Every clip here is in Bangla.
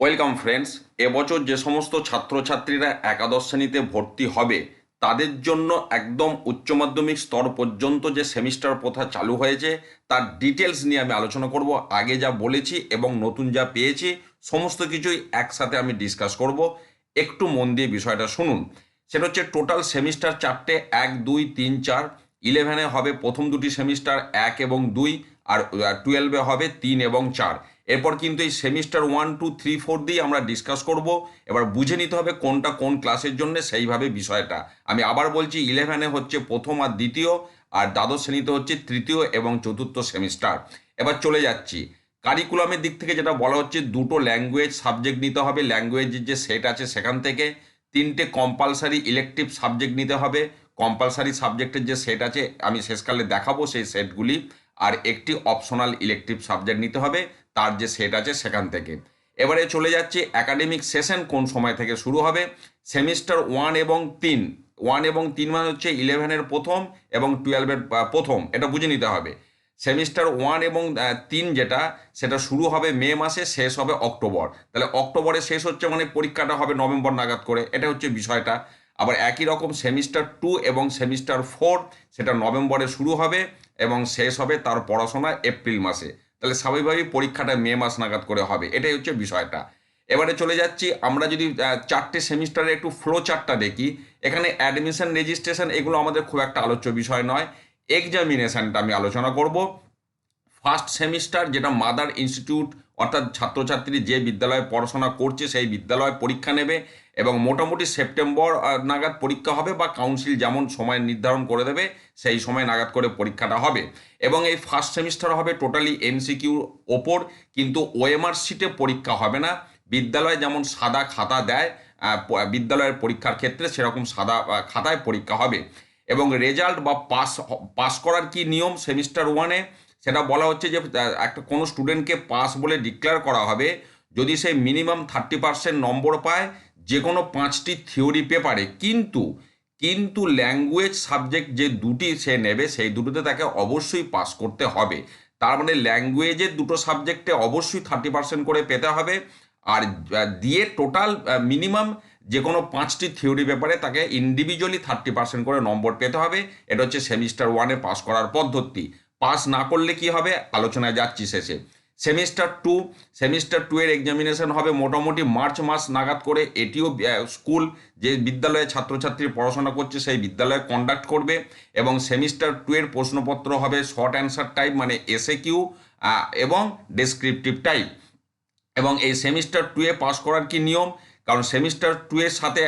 ওয়েলকাম ফ্রেন্ডস এবছর যে সমস্ত ছাত্রছাত্রীরা একাদশ শ্রেণীতে ভর্তি হবে, তাদের জন্য একদম উচ্চ মাধ্যমিক স্তর পর্যন্ত যে সেমিস্টার প্রথা চালু হয়েছে, তার ডিটেলস নিয়ে আমি আলোচনা করব, আগে যা বলেছি এবং নতুন যা পেয়েছি, সমস্ত কিছুই একসাথে আমি ডিসকাস করব। একটু মন দিয়ে বিষয়টা শুনুন। সেটা হচ্ছে টোটাল সেমিস্টার চারটে, এক, দুই, তিন, চার ইলেভেনে হবে প্রথম দুটি সেমিস্টার এক এবং দুই, আর টুয়েলভে হবে তিন এবং চার। এরপর কিন্তু এই semester one two three four দিয়ে আমরা ডিসকাস করব। এবার বুঝে নিতে হবে কোনটা কোন ক্লাসের জন্য সেইভাবে বিষয়টা। আমি আবার বলছি ইলেভেনে হচ্ছে প্রথম আর দ্বিতীয়, আর দ্বাদশ শ্রেণীতে হচ্ছে তৃতীয় এবং চতুর্থ সেমিস্টার এবার চলে যাচ্ছি। কারিকুলামের দিক থেকে যেটা বলা হচ্ছে, দুটো ল্যাঙ্গুয়েজ সাবজেক্ট নিতে হবে। ল্যাঙ্গুয়েজের যে সেট আছে সেখান থেকে। তিনটে কম্পালসারি ইলেকটিভ সাবজেক্ট নিতে হবে। কম্পালসারি সাবজেক্টের যে সেট আছে, আমি শেষকালে দেখাবো সেই সেটগুলি আর একটি অপশনাল ইলেকটিভ সাবজেক্ট নিতে হবে, তার যে সেট আছে সেখান থেকে। এবারে চলে যাচ্ছে একাডেমিক সেশন কোন সময় থেকে শুরু হবে? সেমিস্টার ওয়ান এবং তিন। ওয়ান এবং তিন মানে হচ্ছে ইলেভেনের প্রথম এবং টুয়েলভের প্রথম। এটা বুঝে নিতে হবে। সেমিস্টার ওয়ান এবং তিন যেটা, সেটা শুরু হবে মে মাসে, শেষ হবে অক্টোবর। তাহলে অক্টোবরে শেষ হচ্ছে মানে পরীক্ষাটা হবে নভেম্বর নাগাদ করে। এটা হচ্ছে বিষয়টা। আবার একই রকম সেমিস্টার টু এবং সেমিস্টার ফোর সেটা নভেম্বরে শুরু হবে। এবং শেষ হবে তার পড়াশোনা এপ্রিল মাসে। তাহলে স্বাভাবিকভাবেই পরীক্ষাটা মে মাস নাগাদ করে হবে। এটাই হচ্ছে বিষয়টা। এবারে চলে যাচ্ছি, আমরা যদি চারটে সেমিস্টারের একটু ফ্লো চার্টটা দেখি, এখানে অ্যাডমিশন রেজিস্ট্রেশন এগুলো আমাদের খুব একটা আলোচ্য বিষয় নয়। এক্সামিনেশানটা আমি আলোচনা করব। ফার্স্ট সেমিস্টার যেটা মাদার ইনস্টিটিউট অর্থাৎ ছাত্রছাত্রী যে বিদ্যালয়ে পড়াশোনা করছে সেই বিদ্যালয়ে পরীক্ষা নেবে এবং মোটামুটি সেপ্টেম্বর নাগাদ পরীক্ষা হবে বা কাউন্সিল যেমন সময় নির্ধারণ করে দেবে, সেই সময় নাগাদ করে পরীক্ষাটা হবে। এবং এই ফার্স্ট সেমিস্টার হবে টোটালি এমসিকিউর ওপর, কিন্তু ওএমআর সিটে পরীক্ষা হবে না। বিদ্যালয়ে যেমন সাদা খাতা দেয় বিদ্যালয়ের পরীক্ষার ক্ষেত্রে সেরকম সাদা খাতায় পরীক্ষা হবে। এবং রেজাল্ট বা পাস পাস করার কি নিয়ম? সেমিস্টার ওয়ানে সেটা বলা হচ্ছে যে একটা কোনো স্টুডেন্টকে পাস বলে ডিক্লেয়ার করা হবে যদি সে মিনিমাম থার্টি পার্সেন্ট নম্বর পায়, যে কোনো পাঁচটি থিওরি পেপারে। কিন্তু কিন্তু ল্যাঙ্গুয়েজ সাবজেক্ট যে দুটি সে নেবে, সেই দুটোতে তাকে অবশ্যই পাস করতে হবে। তার মানে ল্যাঙ্গুয়েজের দুটো সাবজেক্টে অবশ্যই থার্টি পার্সেন্ট করে পেতে হবে। আর দিয়ে টোটাল মিনিমাম যে কোনো পাঁচটি থিওরি পেপারে তাকে ইন্ডিভিজুয়ালি থার্টি পার্সেন্ট করে নম্বর পেতে হবে। এটা হচ্ছে সেমিস্টার ওয়ানে পাস করার পদ্ধতি। পাস না করলে কি হবে? আলোচনায় যাচ্ছি শেষে। সেমিস্টার টু সেমিস্টার টু এর এক্সামিনেশন হবে মোটামুটি মার্চ মাস নাগাদ করে। এটিও স্কুল যে বিদ্যালয়ে ছাত্রছাত্রী পড়াশোনা করছে, সেই বিদ্যালয়ে কন্ডাক্ট করবে এবং সেমিস্টার টু এর প্রশ্নপত্র হবে শর্ট অ্যান্সার টাইপ মানে এসএ কিউ এবং ডেসক্রিপটিভ টাইপ এবং এই সেমিস্টার টু এ পাস করার কি নিয়ম? কারণ সেমিস্টার টু এর সাথে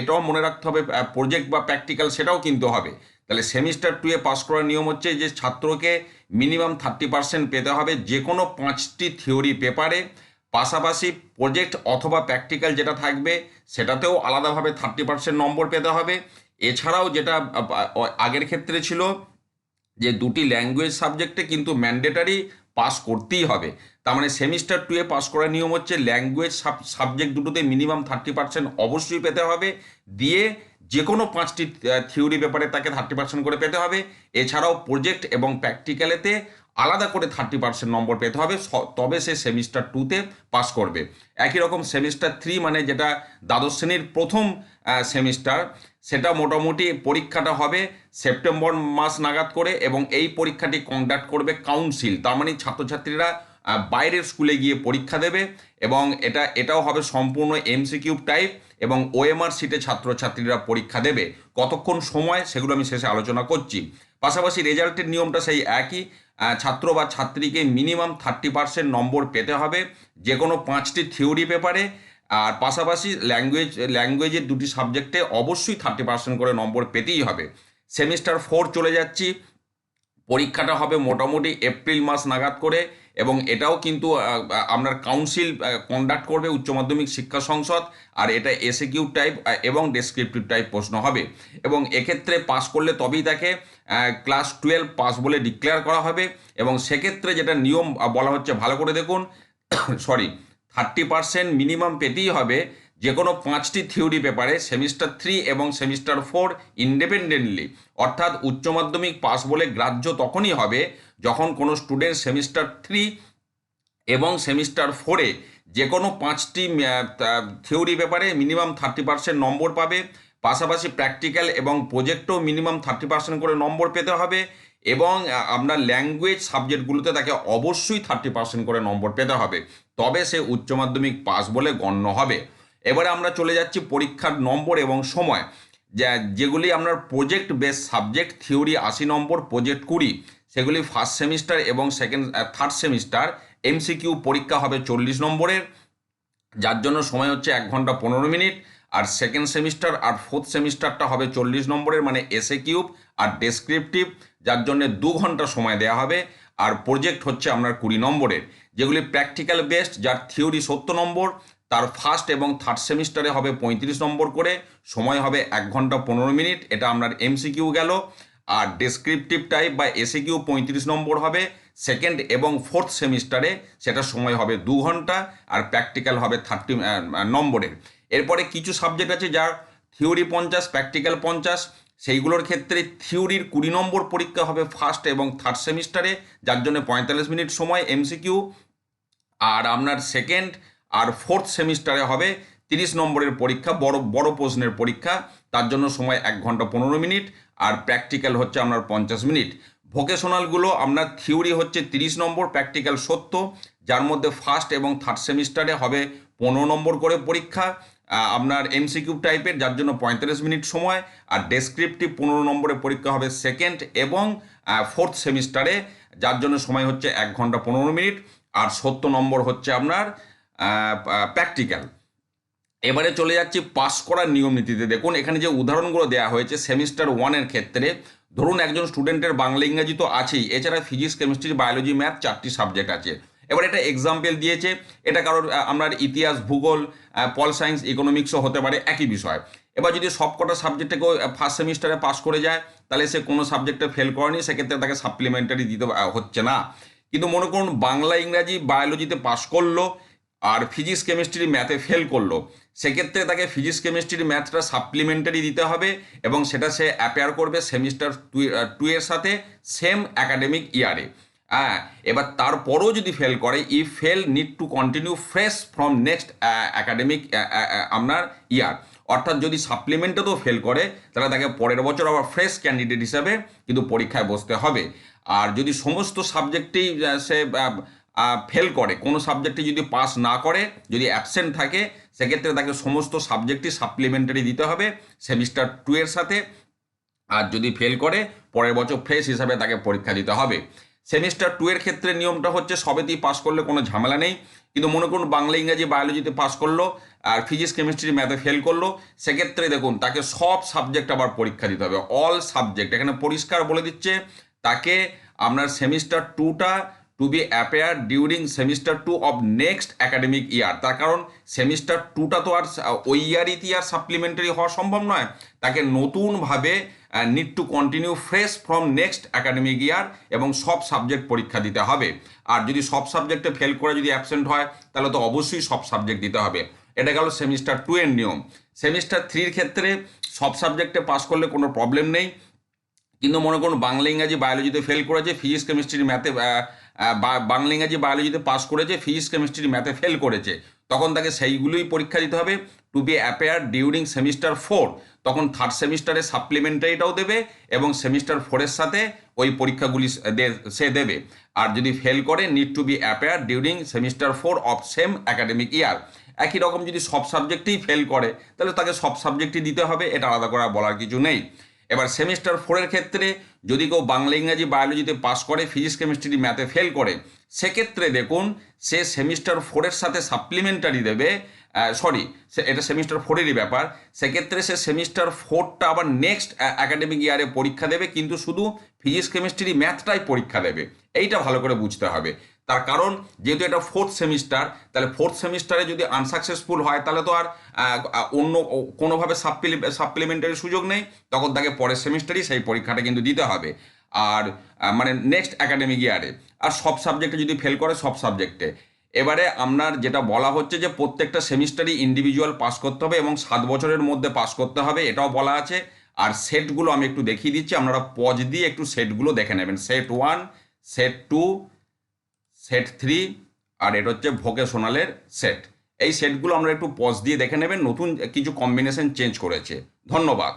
এটাও মনে রাখতে হবে প্রজেক্ট বা প্র্যাকটিক্যাল সেটাও কিন্তু হবে। তাহলে সেমিস্টার টু এ পাস করার নিয়ম হচ্ছে যে ছাত্রকে মিনিমাম থার্টি পার্সেন্ট পেতে হবে যে কোনো পাঁচটি থিওরি পেপারে পাশাপাশি প্রজেক্ট অথবা প্র্যাকটিক্যাল যেটা থাকবে, সেটাতেও আলাদাভাবে থার্টি পার্সেন্ট নম্বর পেতে হবে। এছাড়াও যেটা আগের ক্ষেত্রে ছিল যে দুটি ল্যাঙ্গুয়েজ সাবজেক্টে কিন্তু ম্যান্ডেটারি পাস করতেই হবে। তার মানে সেমিস্টার টু এ পাস করার নিয়ম হচ্ছে ল্যাঙ্গুয়েজ সাবজেক্ট দুটোতে মিনিমাম থার্টি পার্সেন্ট অবশ্যই পেতে হবে। দিয়ে যে কোনো পাঁচটি থিওরি ব্যাপারে তাকে থার্টি পার্সেন্ট করে পেতে হবে। এছাড়াও প্রজেক্ট এবং প্র্যাকটিক্যালেতে আলাদা করে থার্টি পার্সেন্ট নম্বর পেতে হবে। তবে সে সেমিস্টার টুতে পাস করবে। একই রকম সেমিস্টার থ্রি মানে যেটা দ্বাদশ শ্রেণির প্রথম সেমিস্টার সেটা মোটামুটি পরীক্ষাটা হবে সেপ্টেম্বর মাস নাগাদ করে এবং এই পরীক্ষাটি কন্ডাক্ট করবে কাউন্সিল তার মানে ছাত্রছাত্রীরা বাইরের স্কুলে গিয়ে পরীক্ষা দেবে এবং এটা, এটাও হবে সম্পূর্ণ এমসিকিউ টাইপ এবং ওএমআর সিটে ছাত্রছাত্রীরা পরীক্ষা দেবে। কতক্ষণ সময় সেগুলো আমি শেষে আলোচনা করছি। পাশাপাশি রেজাল্টের নিয়মটা সেই একই। ছাত্র বা ছাত্রীকে মিনিমাম থার্টি পার্সেন্ট নম্বর পেতে হবে যে কোনো পাঁচটি থিওরি পেপারে আর পাশাপাশি ল্যাঙ্গুয়েজ ল্যাঙ্গুয়েজের দুটি সাবজেক্টে অবশ্যই থার্টি পার্সেন্ট করে নম্বর পেতেই হবে। সেমিস্টার ফোর চলে যাচ্ছি। পরীক্ষাটা হবে মোটামুটি এপ্রিল মাস নাগাদ করে এবং এটাও কিন্তু আপনার কাউন্সিল কন্ডাক্ট করবে উচ্চ মাধ্যমিক শিক্ষা সংসদ আর এটা এসএ কিউ টাইপ এবং ডেসক্রিপটিভ টাইপ প্রশ্ন হবে। এবং এক্ষেত্রে পাস করলে তবেই তাকে ক্লাস টুয়েলভ পাস বলে ডিক্লেয়ার করা হবে এবং সেক্ষেত্রে যেটা নিয়ম বলা হচ্ছে ভালো করে দেখুন সরি থার্টি পার্সেন্ট মিনিমাম পেতেই হবে যে কোনো পাঁচটি থিওরি পেপারে সেমিস্টার থ্রি এবং সেমিস্টার ফোর ইন্ডিপেন্ডেন্টলি, অর্থাৎ উচ্চ মাধ্যমিক পাস বলে গ্রাহ্য তখনই হবে যখন কোনো স্টুডেন্ট সেমিস্টার থ্রি এবং সেমিস্টার ফোরে যে কোনো পাঁচটি থিওরি পেপারে মিনিমাম থার্টি পার্সেন্ট নম্বর পাবে, পাশাপাশি প্র্যাকটিক্যাল এবং প্রজেক্টও মিনিমাম থার্টি পার্সেন্ট করে নম্বর পেতে হবে এবং আপনার ল্যাঙ্গুয়েজ সাবজেক্টগুলোতে তাকে অবশ্যই থার্টি পার্সেন্ট করে নম্বর পেতে হবে, তবে সে উচ্চ মাধ্যমিক পাস বলে গণ্য হবে। এবারে আমরা চলে যাচ্ছি পরীক্ষার নম্বর এবং সময়। যা, যেগুলি আপনার প্রজেক্ট বেস সাবজেক্ট থিওরি আশি নম্বর প্রজেক্ট কুড়ি। সেগুলি ফার্স্ট সেমিস্টার এবং সেকেন্ড থার্ড সেমিস্টার এমসিকিউ পরীক্ষা হবে চল্লিশ নম্বরের। যার জন্য সময় হচ্ছে এক ঘণ্টা পনেরো মিনিট। আর সেকেন্ড সেমিস্টার আর ফোর্থ সেমিস্টারটা হবে চল্লিশ নম্বরের মানে এসে কিউব আর ডেসক্রিপটিভ যার জন্য দু ঘণ্টা সময় দেওয়া হবে। আর প্রজেক্ট হচ্ছে আপনার কুড়ি নম্বরের। যেগুলি প্র্যাকটিক্যাল বেসড যার থিওরি সত্তর নম্বর। তার ফার্স্ট এবং থার্ড সেমিস্টারে হবে পঁয়ত্রিশ নম্বর করে, সময় হবে এক ঘণ্টা পনেরো মিনিট, এটা আপনার এমসিকিউ গেল। আর ডেসক্রিপটিভ টাইপ বা এসে কিউ পঁয়ত্রিশ নম্বর হবে সেকেন্ড এবং ফোর্থ সেমিস্টারে সেটা সময় হবে দু ঘণ্টা, আর প্র্যাকটিক্যাল হবে থার্টি নম্বরের। এরপরে কিছু সাবজেক্ট আছে যার থিওরি পঞ্চাশ প্র্যাকটিক্যাল পঞ্চাশ, সেইগুলোর ক্ষেত্রে থিওরির কুড়ি নম্বর পরীক্ষা হবে ফার্স্ট এবং থার্ড সেমিস্টারে যার জন্য পঁয়তাল্লিশ মিনিট সময় এমসিকিউ আর আপনার সেকেন্ড আর ফোর্থ সেমিস্টারে হবে তিরিশ নম্বরের পরীক্ষা, বড় বড় প্রশ্নের পরীক্ষা। তার জন্য সময় এক ঘণ্টা পনেরো মিনিট আর প্র্যাকটিক্যাল হচ্ছে আপনার পঞ্চাশ মিনিট। ভোকেশনালগুলো আপনার থিওরি হচ্ছে তিরিশ নম্বর প্র্যাকটিক্যাল সত্য। যার মধ্যে ফার্স্ট এবং থার্ড সেমিস্টারে হবে পনেরো নম্বর করে পরীক্ষা। আপনার এমসিকিউ টাইপের যার জন্য পঁয়তাল্লিশ মিনিট সময়। আর ডেসক্রিপটিভ পনেরো নম্বরের পরীক্ষা হবে সেকেন্ড এবং ফোর্থ সেমিস্টারে যার জন্য সময় হচ্ছে এক ঘণ্টা পনেরো মিনিট। আর সত্তর নম্বর হচ্ছে আপনার প্র্যাকটিক্যাল এবারে চলে যাচ্ছি পাস করার নিয়ম নীতিতে দেখুন, এখানে যে উদাহরণগুলো দেওয়া হয়েছে সেমিস্টার ওয়ানের ক্ষেত্রে, ধরুন একজন স্টুডেন্টের বাংলা, ইংরাজি তো আছেই, এছাড়া ফিজিক্স কেমিস্ট্রি বায়োলজি ম্যাথ চারটি সাবজেক্ট আছে। এবার এটা এক্সাম্পল দিয়েছে, এটা কারোর আপনার ইতিহাস, ভূগোল পল সায়েন্স ইকোনমিক্সও হতে পারে, একই বিষয়। এবার যদি সবকটা সাবজেক্টে কেউ ফার্স্ট সেমিস্টারে পাস করে যায়, তাহলে সে কোনো সাবজেক্টে ফেল করেনি, সেক্ষেত্রে তাকে সাপ্লিমেন্টারি দিতে হচ্ছে না। কিন্তু মনে করুন, বাংলা, ইংরাজি বায়োলজিতে পাস করল আর ফিজিক্স কেমিস্ট্রি ম্যাথে ফেল করল, সেক্ষেত্রে তাকে ফিজিক্স কেমিস্ট্রি ম্যাথটা সাপ্লিমেন্টারি দিতে হবে এবং সেটা সে অ্যাপেয়ার করবে সেমিস্টার টু এর সাথে সেম একাডেমিক ইয়ারে হ্যাঁ এবার তারপরেও যদি ফেল করে ই fail need to continue fresh from next academic আপনার ইয়ার অর্থাৎ যদি সাপ্লিমেন্টেতেও ফেল করে, তাহলে তাকে পরের বছর আবার ফ্রেশ ক্যান্ডিডেট হিসাবে কিন্তু পরীক্ষায় বসতে হবে। আর যদি সমস্ত সাবজেক্টেই সে ফেল করে। কোনো সাবজেক্টে যদি পাস না করে, যদি অ্যাবসেন্ট থাকে, সেক্ষেত্রে তাকে সমস্ত সাবজেক্টই সাপ্লিমেন্টারি দিতে হবে সেমিস্টার টু এর সাথে। আর যদি ফেল করে, পরের বছর ফ্রেশ হিসাবে তাকে পরীক্ষা দিতে হবে। সেমিস্টার টু এর ক্ষেত্রে নিয়মটা হচ্ছে, সবেতেই পাস করলে কোনো ঝামেলা নেই। কিন্তু মনে করুন, বাংলা, ইংরাজি বায়োলজিতে পাস করল, আর ফিজিক্স কেমিস্ট্রি ম্যাথে ফেল করল, সেক্ষেত্রে দেখুন, তাকে সব সাবজেক্ট আবার পরীক্ষা দিতে হবে। অল সাবজেক্ট এখানে পরিষ্কার বলে দিচ্ছে, তাকে আপনার সেমিস্টার টুটা to be appear during semester two of next academic year তার কারণ সেমিস্টার টুটা তো আর ওই ইয়ারইতে আর সাপ্লিমেন্টারি হওয়া সম্ভব নয়। তাকে নতুনভাবে need to continue fresh from next academic year এবং সব সাবজেক্ট পরীক্ষা দিতে হবে। আর যদি সব সাবজেক্টে ফেল করে যদি অ্যাবসেন্ট হয়, তাহলে তো অবশ্যই সব সাবজেক্ট দিতে হবে। এটা গেল সেমিস্টার টু এর নিয়ম। সেমিস্টার থ্রির ক্ষেত্রে সব সাবজেক্টে পাস করলে কোনো প্রবলেম নেই। কিন্তু মনে করুন বাংলা, ইংরাজি বায়োলজিতে ফেল করেছে ফিজিক্স কেমিস্ট্রি ম্যাথে বাংলা ইংরাজি বায়োলজিতে পাস করেছে ফিজিক্স কেমিস্ট্রি ম্যাথে ফেল করেছে, তখন তাকে সেইগুলোই পরীক্ষা দিতে হবে to be appear during semester four তখন থার্ড সেমিস্টারে সাপ্লিমেন্টারিটাও দেবে এবং সেমিস্টার ফোরের সাথে ওই পরীক্ষাগুলি সে দেবে। আর যদি ফেল করে need to be appear during semester four of same academic year একই রকম যদি সব সাবজেক্টেই ফেল করে, তাহলে তাকে সব সাবজেক্টই দিতে হবে, এটা আলাদা করে বলার কিছু নেই। এবার সেমিস্টার ফোরের ক্ষেত্রে যদি কেউ বাংলা, ইংরাজি বায়োলজিতে পাস করে ফিজিক্স কেমিস্ট্রি ম্যাথে ফেল করে, সেক্ষেত্রে দেখুন, সে সেমিস্টার ফোরের সাথে সাপ্লিমেন্টারি দেবে সরি এটা সেমিস্টার ফোরেরই ব্যাপার, সেক্ষেত্রে সে সেমিস্টার ফোরটা আবার নেক্সট অ্যাকাডেমিক ইয়ারে পরীক্ষা দেবে, কিন্তু শুধু ফিজিক্স কেমিস্ট্রি ম্যাথটাই পরীক্ষা দেবে। এইটা ভালো করে বুঝতে হবে। তার কারণ, যেহেতু এটা ফোর্থ সেমিস্টার তাহলে ফোর্থ সেমিস্টারে যদি আনসাকসেসফুল হয়, তাহলে তো আর অন্য কোনোভাবে সাপ্লি সাপ্লিমেন্টারি সুযোগ নেই, তখন তাকে পরের সেমিস্টারই সেই পরীক্ষাটা কিন্তু দিতে হবে। আর মানে নেক্সট একাডেমিক ইয়ারে আর সব সাবজেক্টে যদি ফেল করে, সব সাবজেক্টে এবারে আপনার যেটা বলা হচ্ছে যে, প্রত্যেকটা সেমিস্টারই ইন্ডিভিজুয়াল পাস করতে হবে এবং সাত বছরের মধ্যে পাস করতে হবে, এটাও বলা আছে। আর সেটগুলো আমি একটু দেখিয়ে দিচ্ছি, আপনারা পজ দিয়ে একটু সেটগুলো দেখে নেবেন। Set one set two set three আর এটা হচ্ছে ভোকেশনালের সেট এই সেটগুলো আমরা একটু পজ দিয়ে দেখে নেবেন, নতুন কিছু কম্বিনেশন চেঞ্জ করেছে। ধন্যবাদ।